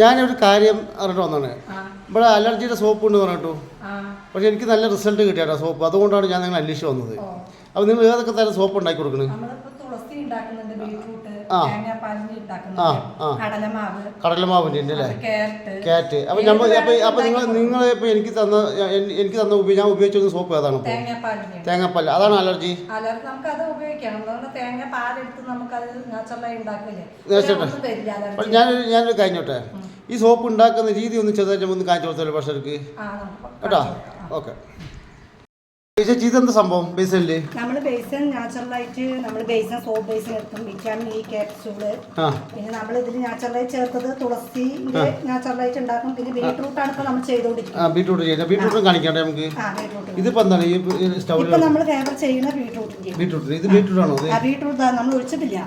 ഞാനൊരു കാര്യം അറിഞ്ഞിട്ട് വന്നാണ് ഇവിടെ അലർജിയുടെ സോപ്പ് ഉണ്ട് പറഞ്ഞിട്ടു. പക്ഷെ എനിക്ക് നല്ല റിസൾട്ട് കിട്ടിയാട്ടോ സോപ്പ്. അതുകൊണ്ടാണ് ഞാൻ നിങ്ങൾ അന്വേഷിച്ച് വന്നത്. അപ്പൊ അപ്പോൾ നിങ്ങൾ ഏതൊക്കെ തരം സോപ്പ് ഉണ്ടാക്കി കൊടുക്കുന്നത് തുളസി ഉണ്ടാക്കുന്നുണ്ട്. കടലമാവ് കടലമാവിന്റെ അല്ലേ ക്യാറ്റ് നമ്മൾ അപ്പോൾ നിങ്ങൾ നിങ്ങൾ എനിക്ക് തന്ന എനിക്ക് തന്ന ഞാൻ ഉപയോഗിച്ചിരുന്ന സോപ്പ് ഏതാണ് തേങ്ങാപ്പാൽ അതാണ് അലർജി? അലർജി നമുക്ക് അത് ഉപയോഗിക്കണം അതുകൊണ്ട് തേങ്ങ പാലെടുത്ത് നമുക്ക് അത് നാച്ചുറലായി ഉണ്ടാക്കില്ലേ? ഞാനൊരു ഞാനൊരു കഴിഞ്ഞോട്ടെ ഈ സോപ്പ് ഉണ്ടാക്കുന്ന രീതി ഒന്ന് ചെറുതായിട്ട് ഒന്ന് കാണിച്ചു കൊടുത്തല്ലോ ഭക്ഷണർക്ക് കേട്ടോ? ഓക്കെ. ചേച്ചി ഇതെന്താ സംഭവം? ബേസനിൽ നമ്മൾ ബേസൻ നാച്ചുറലായിട്ട് നമ്മൾ ബേസൻ സോപ്പ് ബേസൻ എടുക്കും. വിറ്റാമിൻ ഇ ക്യാപ്സ്യൂൾ പിന്നെ നമ്മൾ ഇതിൽ നാച്ചുറലായി ചേർത്തത് തുളസി നാച്ചുറലായിട്ട് ഉണ്ടാക്കും. പിന്നെ ബീട്രൂട്ടാണ് ഇപ്പൊ നമ്മൾ ചെയ്തുകൊണ്ടിരിക്കുന്നത് ആ ബീട്രൂട്ട് ചെയ്യുന്നത്. ബീട്രൂട്ടും കാണിക്കണ്ടേ നമുക്ക്? ബീട്രൂട്ട്. ഇതിപ്പോൾ എന്താണ്? ഈ സ്റ്റൗവിൽ ഇപ്പൊ നമ്മൾ ഫേവർ ചെയ്യുന്ന ബീട്രൂട്ടിന്റെ ബീട്രൂട്ട്. ഇത് ബീട്രൂട്ട് ആണോ ബീട്രൂട്ട് നമ്മൾ ഒഴിച്ചിട്ടില്ല.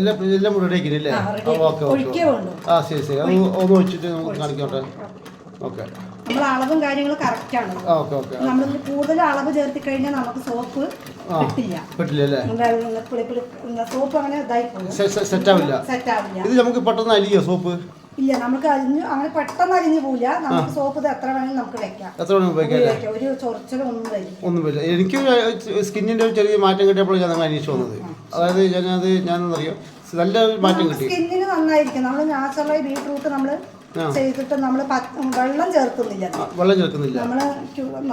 എല്ലാം എല്ലാം ready ആക്കി. Okay okay. ആ ശരി ശരി. അത് ഒന്ന് ഒഴിച്ചിട്ട് നമുക്ക് കാണിക്കട്ടെ ഓക്കെ. നമ്മൾ അളവും കാര്യങ്ങളും കറക്റ്റ് ആണ്. ആ ഓക്കെ ഓക്കെ നമ്മൾ കൂടുതൽ അളവ് ചേർത്തി കഴിഞ്ഞാൽ നമുക്ക് സോപ്പ് സോപ്പ് അങ്ങനെ സെറ്റ് ആവില്ല ഇത് നമുക്ക് പെട്ടെന്ന് അലിയോ സോപ്പ്? ഇല്ല നമുക്ക് അരിഞ്ഞ് അങ്ങനെ പെട്ടെന്ന് അരിഞ്ഞു പോവില്ല. നമുക്ക് സോപ്പ് ഇത് എത്ര വേണമെങ്കിലും നമുക്ക് വെക്കാം. എത്ര വേണമെങ്കിലും ഒരു ചൊറിച്ചലും ഒന്നും വരില്ല ഒന്നും വരില്ല എനിക്ക് സ്കിന്നിന്റെ ഒരു ചെറിയ മാറ്റം കിട്ടിയപ്പോൾ ഞാൻ അന്വേഷിച്ചു വന്നത്. അതായത് ഞാനത് ഞാനെന്നറിയാം? നല്ല മാറ്റം കിട്ടി. സ്കിന്നിന് നന്നായിരിക്കും. നമ്മൾ നാച്ചുറലായി ബീട്രൂട്ട് നമ്മൾ. ചെയ്തിട്ട് നമ്മൾ വെള്ളം ചേർക്കുന്നില്ല. വെള്ളം ചേർക്കുന്നില്ല. നമ്മൾ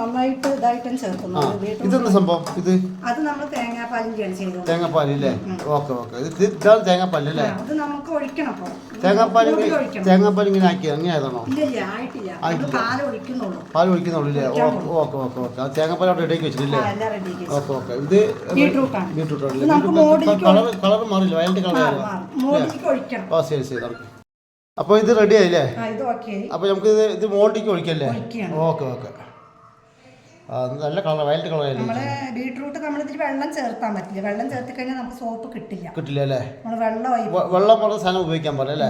നന്നായിട്ട് ഇതായിട്ടും ചേർക്കുന്നു. ഇതെന്താ സംഭവം? ഇത്? അത് നമ്മൾ തേങ്ങാപ്പാലിന്റെയാണ് ചെയ്തത്. തേങ്ങാപ്പാലല്ലേ ഓക്കെ ഓക്കെ. ഇതാണ് ഇതാണ് തേങ്ങാപ്പാലല്ലേ അത് നമുക്ക് ഒഴിക്കണം അപ്പോൾ തേങ്ങാപ്പാൽ തേങ്ങാപ്പാൽ ഇങ്ങനെ ആക്കി അങ്ങനെ ആയതാണോ? ആയിട്ടില്ല. പാൽ ഒഴിക്കുന്നുള്ളൂ. അല്ലേ ഓക്കെ ഓക്കെ ഓക്കെ ഓക്കെ. ആ തേങ്ങാപ്പാൽ അവിടെ ഇടയ്ക്ക് വെച്ചിട്ടില്ലേ ഓക്കെ ഓക്കെ. ഇത് ബീട്രൂട്ടാണ്. കളർ കളർ മാറില്ല വയലറ്റ് കളർ ശരി ശരി. നടക്കും. അപ്പോൾ ഇത് റെഡി ആയില്ലേ? അപ്പൊ നമുക്ക് ഇത് ഇത് ഒഴിക്കല്ലേ? Okay okay. നല്ല കളർ വയലറ്റ് കളർ നമ്മൾ ബീട്രൂട്ട് നമ്മൾ ഇതിൽ വെള്ളം ചേർത്താൻ പറ്റില്ല. വെള്ളം ചേർത്ത് കഴിഞ്ഞാൽ നമുക്ക് സോപ്പ് കിട്ടില്ല. കിട്ടില്ല അല്ലേ? നമ്മൾ വെള്ളം വെള്ളം പോലെ സാധനം ഉപയോഗിക്കാൻ പോലെ അല്ലേ?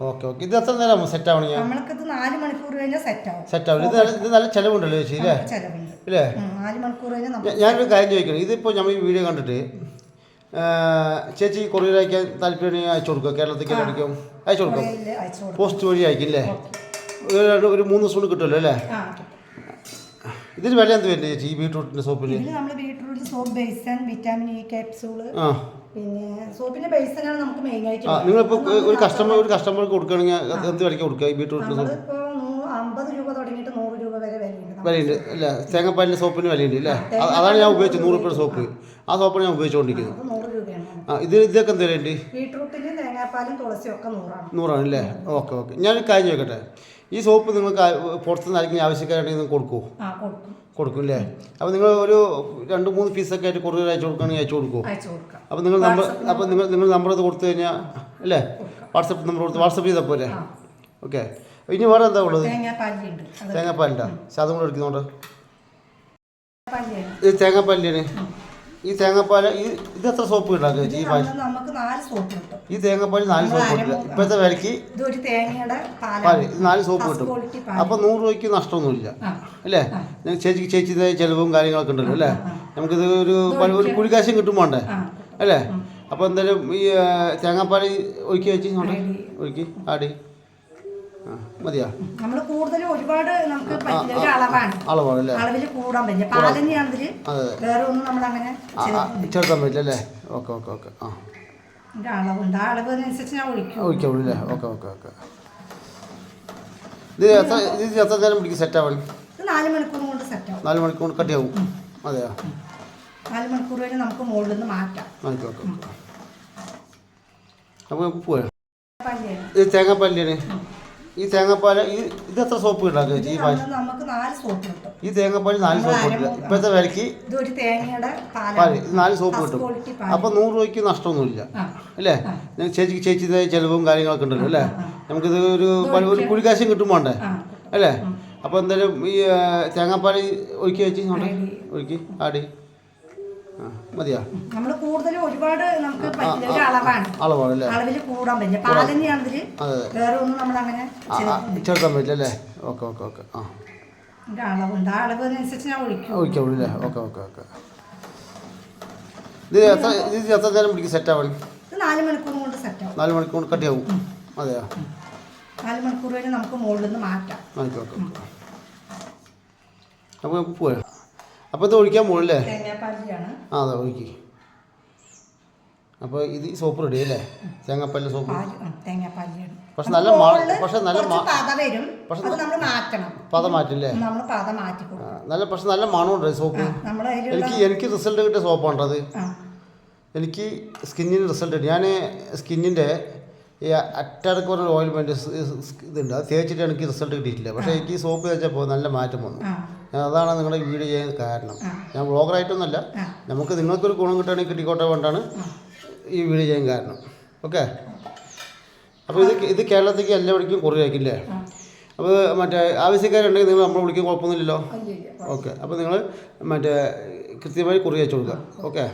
Okay okay. ഇത് എത്ര നേരം സെറ്റ് ആവണം ഞാൻ ഇത് നാല് മണിക്കൂർ കഴിഞ്ഞാൽ സെറ്റ് ആവും. സെറ്റ് ആവും. ഇത് നല്ല- ഇത് നല്ല ചെലവുണ്ടല്ലോ ചേച്ചി അല്ലേ ചെലവുണ്ട്. ഇല്ലേ? ഉം, നാല് മണിക്കൂർ കഴിഞ്ഞാൽ നമുക്ക് ഞാൻ ഞാനൊരു കാര്യം ചോദിക്കണം ഇതിപ്പോ നമ്മൾ ഈ വീഡിയോ കണ്ടിട്ട് ചേച്ചി കൊറിയർ അയക്കാൻ താല്പര്യം അയച്ചു കൊടുക്കുക കേരളത്തിലേക്ക് അടിക്കും അയച്ചു കൊടുക്കും. പോസ്റ്റ് വഴി അയക്കും അല്ലേ ഒരു ഒരു മൂന്ന് ദിവസം കൊണ്ട് കിട്ടുമല്ലോ അല്ലേ? ഇതിന് വില എന്ത് വരുന്നത് ചേച്ചി ഈ ബീട്രൂട്ടിന്റെ സോപ്പിന്? സോപ്പ് ബേസൻ വിറ്റാമിൻ ഇ ക്യാപ്സൂൾ പിന്നെ സോപ്പിന്റെ ബേസനാണ് നമുക്ക് മെയിൻ ആയിട്ട് ആ നിങ്ങളിപ്പോൾ ഒരു കസ്റ്റമർ ഒരു കസ്റ്റമർക്ക് കൊടുക്കുകയാണെങ്കിൽ എന്ത് വിലയ്ക്ക് കൊടുക്കുക ഈ ബീട്രൂട്ടിന്റെ സോപ്പ്? അമ്പത് രൂപ തുടങ്ങിയിട്ട് നൂറ് രൂപ വരെ വിലയുണ്ട് വിലയുണ്ട്. അല്ലേ തേങ്ങാപ്പാലിന്റെ സോപ്പിന് വിലയുണ്ട് അല്ലേ അതാണ് ഞാൻ ഉപയോഗിച്ചത് നൂറ് രൂപയുടെ സോപ്പ്. ആ സോപ്പാണ് ഞാൻ ഉപയോഗിച്ചുകൊണ്ടിരിക്കുന്നത് അത് നൂറ് രൂപയാണ് ആ ഇത് ഇതൊക്കെ എന്ത് വിലയുണ്ട്? ബീട്രൂട്ടിന് തേങ്ങാപ്പാലും തുളസിയും ഒക്കെ നൂറാണ്. നൂറാണ് അല്ലേ ഓക്കെ ഓക്കെ. ഞാൻ കാര്യം ചോദിക്കട്ടെ? ഈ സോപ്പ് നിങ്ങൾക്ക് പുറത്തുനിന്ന് ആരെങ്കിലും ആവശ്യക്കാരുണ്ടെങ്കിൽ നിങ്ങൾ കൊടുക്കുമോ ആ കൊടുക്കും. കൊടുക്കും അല്ലേ അപ്പോൾ നിങ്ങൾ ഒരു രണ്ട് മൂന്ന് പീസൊക്കെ ആയിട്ട് കൊറിയർ അയച്ചു കൊടുക്കുകയാണെങ്കിൽ അയച്ചു കൊടുക്കുമോ അയച്ചു കൊടുക്കാം. അപ്പോൾ നിങ്ങൾ നമ്പർ അപ്പോൾ നിങ്ങൾ നിങ്ങൾ നമ്പർ അത് കൊടുത്തു കഴിഞ്ഞാൽ അല്ലേ? വാട്സപ്പ് നമ്പർ കൊടുത്ത് വാട്സപ്പ് ചെയ്താൽ പോലെ ഓക്കെ. ഇനി വേറെ എന്താ ഉള്ളത്? തേങ്ങാപ്പാലിന്റെ. അതും കൂടെ എടുക്കുന്നുണ്ട്. തേങ്ങാപ്പാലിന്റെ ഈ തേങ്ങാപ്പാൽ ഈ ഇത് എത്ര സോപ്പ് ഉണ്ടാക്കുക ചേച്ചി? ഈ പാൽ നമുക്ക് നാല് സോപ്പ് കിട്ടും. ഈ തേങ്ങാപ്പാൽ നാല് സോപ്പ് കിട്ടില്ല ഇപ്പോഴത്തെ വിലക്ക് തേങ്ങയുടെ പാൽ ഇത് നാല് സോപ്പ് കിട്ടും. അപ്പം അപ്പോൾ നൂറ് രൂപയ്ക്ക് നഷ്ടമൊന്നുമില്ല. അല്ലേ? ഞാൻ ചേച്ചിക്ക് ചേച്ചിയുടെ ചിലവും കാര്യങ്ങളൊക്കെ ഉണ്ടല്ലോ അല്ലേ? നമുക്കിത് ഒരു ഒരു കുഴിക്കാശം കിട്ടും വേണ്ടേ? അല്ലേ? അപ്പോൾ എന്തായാലും ഈ തേങ്ങാപ്പാൽ ഒഴുക്കി വെച്ച്. ഒഴുക്കി ആടി. മതിയാ. നമ്മൾ കൂടുതൽ ഒരുപാട് നമുക്ക് പറ്റില്ല ഒരു അളവാണ്. അളവാണ് അല്ലേ അളവിൽ കൂടാൻ പറ്റില്ല. വേറെ ഒന്നും നമ്മൾ അങ്ങനെ ആ, പറ്റില്ല അല്ലേ ഓക്കെ ഓക്കെ ഓക്കെ. ആ. ഒരു അളവുണ്ട്. ആ അളവിനനുസരിച്ച് ഞാൻ ഒഴിക്കും. ഒഴിക്കാം അല്ലേ ഓക്കെ ഓക്കെ ഓക്കെ ഇത് എത്ര ഇത് എത്ര നേരം പിടിക്കും സെറ്റ് ആവാൻ? ഇത് നാല് മണിക്കൂർ കൊണ്ട് സെറ്റ് ആവും. നാല് മണിക്കൂർ കട്ടിയാവും. അതെയോ നാല് മണിക്കൂർ കഴിഞ്ഞ് നമുക്ക് മുകളിൽ നിന്ന് മാറ്റാം ഓക്കെ ഓക്കെ ഓക്കെ അപ്പോൾ നമുക്ക് പോയാ പല്ലിയാണ് ഇത് തേങ്ങാപ്പാലിന്റെ ഈ തേങ്ങാപ്പാൽ ഈ ഇത് എത്ര സോപ്പ് ഉണ്ടാക്കുക ചേച്ചി ഈ പാൽ നമുക്ക് നാല് സോപ്പ് കിട്ടും ഈ തേങ്ങാപ്പാൽ നാല് സോപ്പ് കിട്ടില്ല ഇപ്പോഴത്തെ വിലക്ക് ഇത് ഒരു തേങ്ങയുടെ പാൽ ഇത് നാല് സോപ്പ് കിട്ടും അപ്പം അപ്പോൾ നൂറ് രൂപയ്ക്ക് നഷ്ടമൊന്നുമില്ല. അല്ലേ? ചേച്ചിക്ക് ചേച്ചിയുടെ ചിലവും കാര്യങ്ങളൊക്കെ ഉണ്ടല്ലോ അല്ലേ? നമുക്കിത് ഒരു പല- ഒരു കുഴിക്കാശം കിട്ടും വേണ്ടേ? അല്ലേ? അപ്പോൾ എന്തായാലും ഈ തേങ്ങാപ്പാൽ ഒഴുക്കി Ready. ഒഴുക്കി. ആടി. മതിയാ. നമ്മൾ കൂടുതൽ ഒരുപാട് നമുക്ക് പറ്റില്ല. അളവാണ്. അളവാണ് അളവിൽ കൂടാൻ പറ്റില്ല. പാലന്നെയാണെങ്കിൽ അതെ വേറെ ഒന്നും നമ്മൾ അങ്ങനെ ചേർത്താൻ പറ്റില്ല അല്ലേ? Okay okay okay. ആ. അളവുണ്ട്. ആ അളവിനനുസരിച്ച് ഞാൻ ഒഴിക്കും. ഒഴിക്കാം അല്ലേ? Okay okay okay. ഇത് എത്ര ഇത് എത്ര നേരം പിടിക്കും സെറ്റ് ആവണം നാല് മണിക്കൂർ കൊണ്ട് സെറ്റ് ആവും നാല് മണിക്കൂർ കട്ടിയാവും? അതെയോ? നാല് മണിക്കൂർ കഴിഞ്ഞ് നമുക്ക് മുകളിൽ നിന്ന് മാറ്റാം. ആയിക്കോട്ടെ അപ്പോൾ നമുക്ക് പോയാ അപ്പോൾ ഇത് ഒഴിക്കാൻ പോകണല്ലേ ആ അതെ ഒഴിക്കി. അപ്പോൾ ഇത് സോപ്പ് റെഡി അല്ലേ? തേങ്ങാപ്പല്ല് സോപ്പ്. പക്ഷെ നല്ല പക്ഷെ നല്ല മ പത മാറ്റില്ലേ? നല്ല പക്ഷെ നല്ല മണമുണ്ട് സോപ്പ്? എനിക്ക് എനിക്ക് റിസൾട്ട് കിട്ടിയ സോപ്പാണത് അത്. എനിക്ക് സ്കിന്നിന് റിസൾട്ട് കിട്ടി. ഞാൻ സ്കിന്നിന്റെ ഈ അറ്റാർക്ക് പറഞ്ഞ ഓയിൽമെന്റ് ഇതുണ്ട്. അത് തേച്ചിട്ട് എനിക്ക് റിസൾട്ട് കിട്ടിയിട്ടില്ല. പക്ഷേ എനിക്ക് ഈ സോപ്പ് തേച്ചപ്പോൾ നല്ല മാറ്റം വന്നു. അതാണ് നിങ്ങളുടെ വീഡിയോ ചെയ്യാൻ കാരണം. ഞാൻ വ്ളോഗറായിട്ടൊന്നുമല്ല. ആ. നമുക്ക് നിങ്ങൾക്കൊരു ഗുണം കിട്ടുകയാണെങ്കിൽ കിട്ടിക്കോട്ടെ കൊണ്ടാണ് ഈ വീഡിയോ ചെയ്യാൻ കാരണം. ഓക്കെ? അപ്പോൾ ഇത് ഇത് കേരളത്തേക്ക് എല്ലാവർക്കും കൊറിയർ അയക്കില്ലേ അപ്പോൾ മറ്റേ ആവശ്യക്കാരുണ്ടെങ്കിൽ നിങ്ങൾ നമ്മളെ വിളിക്കാൻ കുഴപ്പമൊന്നുമില്ലല്ലോ? ഓക്കെ. അപ്പോൾ നിങ്ങൾ മറ്റേ കൃത്യമായി കുറി അയച്ചു കൊടുക്കുക ഓക്കെ?